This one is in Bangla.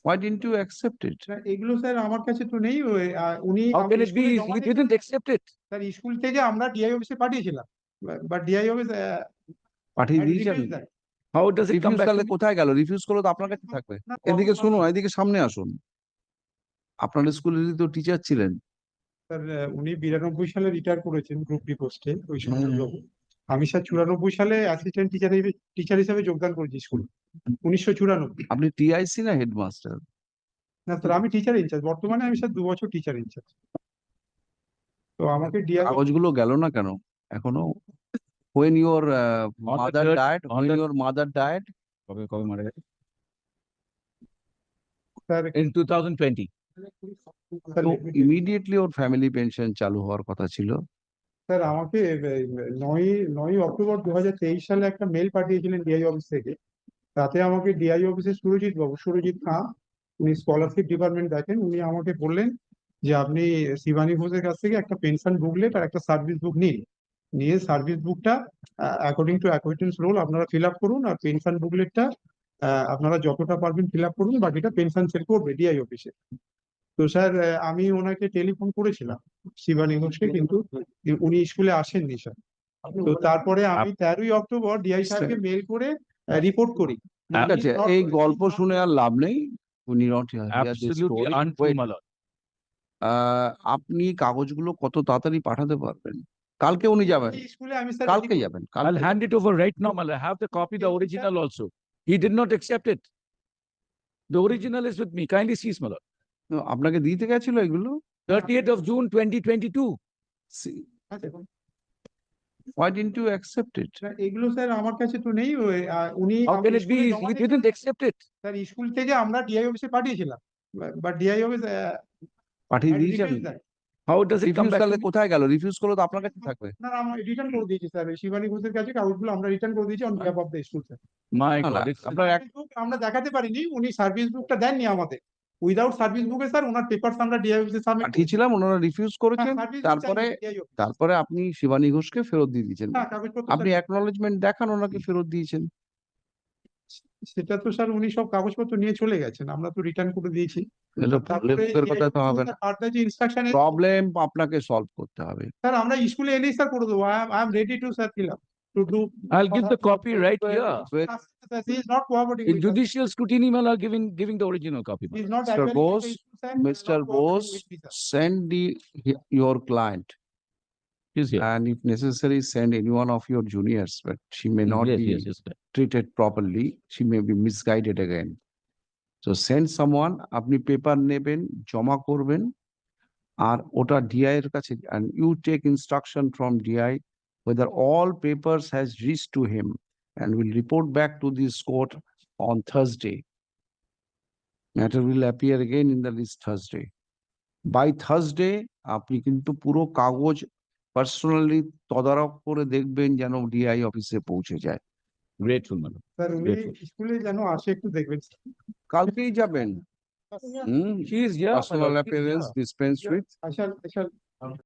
Why didn't you accept it? Sir, এগুলো স্যার আমার কাছে তো নেই ওই, আহ, উনি How can it be? You didn't accept it. Sir school থেকে আমরা ডিআই অফিসে পাঠিয়েছিলাম বাট ডিআই অফিস পাঠিয়ে দিয়েছেন How does it come refuse back? me? কোথায় গেল রিফিউজ করলে তো আপনার কাছে থাকবে এদিকে শুনুন এদিকে সামনে আসুন আপনার স্কুলেরই তো টিচার ছিলেন স্যার উনি বিরানব্বই সালে রিটায়ার করেছেন গ্রুপ ডি পোস্টে ওই সময় হুম। আমি স্যার চুরানব্বই সালে অ্যাসিস্ট্যান্ট টিচার টিচার হিসেবে যোগদান করেছি স্কুল উনিশশো চুরানব্বই। আপনি টিআইসি না হেডমাস্টার না স্যার আমি টিচার ইনচার্জ বর্তমানে আমি স্যার দু বছর টিচার ইনচার্জ তো আমাকে ডিআই কাগজগুলো গেল না কেন? এখনও? When your mother died the mother mother died on when the- your mother died? কবে কবে মারা গেছে? Sir thousand twenty. স্যার, তো ইমিডিয়েটলি ওর ফ্যামিলি পেনশন চালু হওয়ার কথা ছিল। স্যার আমাকে নয় নয় অক্টোবর দু সালে একটা মেল পাঠিয়েছিলেন ডিআই অফিস থেকে। তাতে আমাকে ডিআই অফিসের সুরজিৎ বাবু, সুরজিৎ খাঁ, উনি স্কলারশিপ ডিপার্টমেন্ট দেখেন, উনি আমাকে বললেন যে, আপনি শিবানী ঘোষের কাছ থেকে একটা পেনশন বুকলেট আর একটা সার্ভিস বুক নিন। নিয়ে সার্ভিস বুকটা অ্যাকর্ডিং টু অ্যাকুইটেন্স রোল আপনারা ফিল আপ করুন আর পেনশন বুকলেটটা আপনারা যতটা পারবেন ফিল আপ করুন, বাকিটা পেনশন সেল করবে ডিআই অফিসে তো স্যার আমি ওনাকে টেলিফোন করেছিলাম শিবানী ঘোষকে কিন্তু উনি স্কুলে আসেননি স্যার তো তারপরে আমি তেরোই অক্টোবর ডিআই সাহেবকে মেল করে রিপোর্ট করি ঠিক আছে এই গল্প শুনে আর লাভ নেই উনি নট. আপনি কাগজগুলো কত তাড়াতাড়ি পাঠাতে পারবেন কালকে উনি যাবেন স্কুলে আমি স্যার কালকে যাবেন I'll কালকে hand it over right now, lord. I have the copy, the sir. original also. He did not accept it. The original is with me. Kindly. আপনাকে দিতে গেছিল এগুলো Thirtieth of June, twenty twenty-two. why didn't you accept it sir, এগুলো স্যার আমার কাছে তো নেই ওই, আহ, উনি How can it be? You didn't accept it. Sir school থেকে আমরা ডিআই অফিসে পাঠিয়েছিলাম বাট ডিআই অফিস পাঠিয়ে দিয়েছেন How does it come refuse back? করলে me? কোথায় গেল রিফিউজ করলে তো আপনার কাছে থাকবে না আমরা রিটার্ন করে দিয়েছি স্যার শিবানী ঘোষের কাছে কাগজগুলো আমরা রিটার্ন করে দিয়েছি on behalf of the school sir My না, না, it's- আপনার এক- আমরা দেখাতে পারিনি উনি সার্ভিস বুকটা দেননি আমাদের উইদাউট সার্ভিস বুকে স্যার ওনার পেপারস আমরা ডিআই অফিসে সাবমিট পাঠিয়েছিলাম ওনারা রিফিউজ করেছেন। তারপরে তারপরে আপনি শিবানী ঘোষকে ফেরত দিয়ে দিয়েছেন। হ্যাঁ আপনি অ্যাকনোলেজমেন্ট দেখান ওনাকে ফেরত দিয়েছেন। সেটা তো স্যার উনি সব কাগজপত্র নিয়ে চলে গেছেন। আমরা তো রিটার্ন করে দিয়েছি। কথা তো হবে না। যে ইনস্ট্রাকশন প্রবলেম আপনাকে সলভ করতে হবে। স্যার আমরা স্কুলে এলেই স্যার করে দেবো। I am ready to sir fill up To do I'll give the copy right here. He is not cooperating In judicial scrutiny, my lord, giving, giving the original copy. my he is lord. Not Mr. Bose, Mr. Bose, send the your client He's here. and if necessary, send any one of your juniors, but she may not Yes, be yes, yes. sir. treated properly, she may be misguided again. So send someone, আপনি পেপার নেবেন, জমা করবেন, আর ওটা ডিআই এর কাছে and you take instruction from DI whether all papers has reached to him and will report back to this court on Thursday. Matter will appear again in the list Thursday. By Thursday, আপনি কিন্তু পুরো কাগজ পার্সোনালি তদারক করে দেখবেন যেন ডিআই অফিসে পৌঁছে যায়। Grateful, my lord. স্যার উনি স্কুলে যেন আসে একটু দেখবেন কালকেই যাবেন হুম She is here. my personal lord. She is appearance here. Dispense with Asha Asha